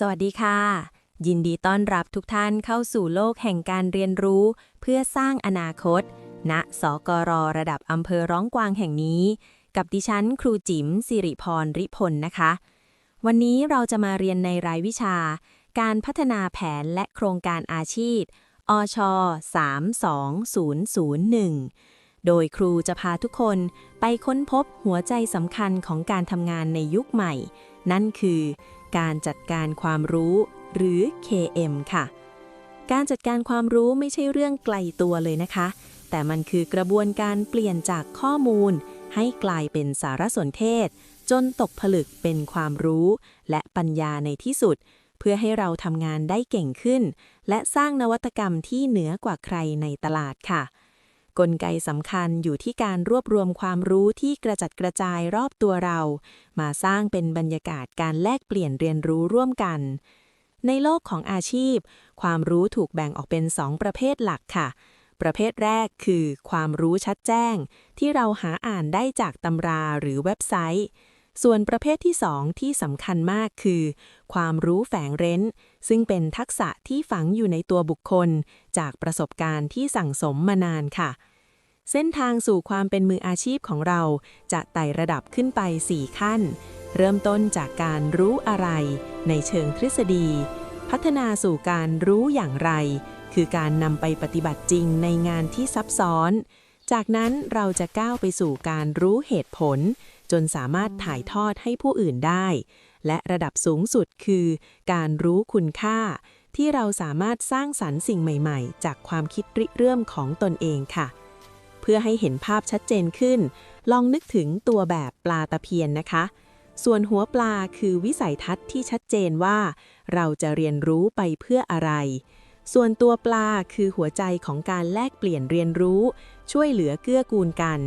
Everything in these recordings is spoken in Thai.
สวัสดีค่ะ ยินดีต้อนรับทุกท่านเข้าสู่โลกแห่งการเรียนรู้ เพื่อสร้างอนาคต ณ สกรระดับอำเภอร้องกวางแห่งนี้ กับดิฉันครูจิ๋มสิริพรริพลนะคะ วันนี้เราจะมาเรียนในรายวิชา การพัฒนาแผนและโครงการอาชีพ อช 32001 โดยครูจะพาทุกคนไปค้นพบหัวใจสำคัญของการทำงานในยุคใหม่ นั่นคือ การจัดการความรู้ หรือ KM ค่ะ การจัดการความรู้ไม่ใช่เรื่องไกลตัวเลยนะคะ แต่มันคือกระบวนการเปลี่ยนจากข้อมูล ให้กลายเป็นสารสนเทศ จนตกผลึกเป็นความรู้ และปัญญาในที่สุด เพื่อให้เราทำงานได้เก่งขึ้น และสร้างนวัตกรรมที่เหนือกว่าใครในตลาดค่ะ กลไกสำคัญอยู่ที่การรวบรวมความรู้ที่กระจัดกระจายรอบตัวเรา มาสร้างเป็นบรรยากาศการแลกเปลี่ยนเรียนรู้ร่วมกัน ในโลกของอาชีพ ความรู้ถูกแบ่งออกเป็น2ประเภทหลักค่ะ ประเภทแรกคือ ความรู้ชัดแจ้ง ที่เราหาอ่านได้จากตำราหรือเว็บไซต์ ส่วนประเภทที่ 2 ที่สำคัญมากคือ ความรู้แฝงเร้น ซึ่งเป็นทักษะที่ฝังอยู่ในตัวบุคคล จากประสบการณ์ที่สั่งสมมานานค่ะ เส้นทางสู่ความเป็นมืออาชีพของเราจะไต่ระดับขึ้นไป 4 ขั้น เริ่มต้นจากการรู้อะไร ในเชิงทฤษฎี พัฒนาสู่การรู้อย่างไร คือการนำไปปฏิบัติจริงในงานที่ซับซ้อน จากนั้นเราจะก้าวไปสู่การรู้เหตุผล จนสามารถถ่ายทอดให้ผู้อื่นได้ และระดับสูงสุดคือ การรู้คุณค่า ที่เราสามารถสร้างสรรค์สิ่งใหม่ๆ จากความคิดริเริ่มของตนเองค่ะ เพื่อให้เห็นภาพชัดเจนขึ้น ลองนึกถึงตัวแบบปลาตะเพียนนะคะ ส่วนหัวปลาคือวิสัยทัศน์ที่ชัดเจนว่า เราจะเรียนรู้ไปเพื่ออะไร ส่วนตัวปลาคือหัวใจของการแลกเปลี่ยนเรียนรู้ ช่วยเหลือเกื้อกูลกัน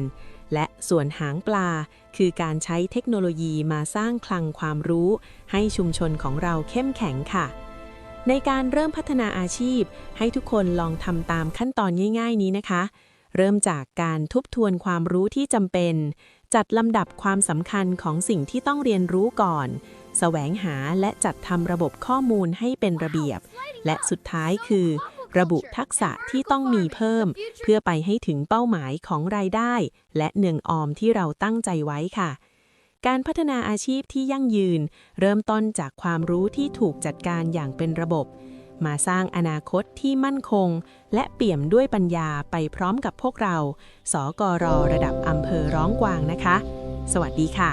และส่วนหางปลาคือการใช้เทคโนโลยีมาสร้างคลังความรู้ ให้ชุมชนของเราเข้มแข็งค่ะ ในการเริ่มพัฒนาอาชีพ ให้ทุกคนลองทำตามขั้นตอนง่าย ๆ นี้นะคะ เริ่มจากการทบทวนความรู้ที่จำเป็น จัดลำดับความสำคัญของสิ่งที่ต้องเรียนรู้ก่อนแสวงหาและจัดทำระบบข้อมูลให้เป็นระเบียบ และสุดท้ายคือ ระบุทักษะที่ต้องมีเพิ่ม เพื่อไปให้ถึงเป้าหมายของรายได้ และเนืองออมที่เราตั้งใจไว้ค่ะ การพัฒนาอาชีพที่ยั่งยืน เริ่มต้นจากความรู้ที่ถูกจัดการอย่างเป็นระบบ มาสร้างอนาคตที่มั่นคง และเปี่ยมด้วยปัญญาไปพร้อมกับพวกเรา สกรระดับอำเภอร้องกวางนะคะ สวัสดีค่ะ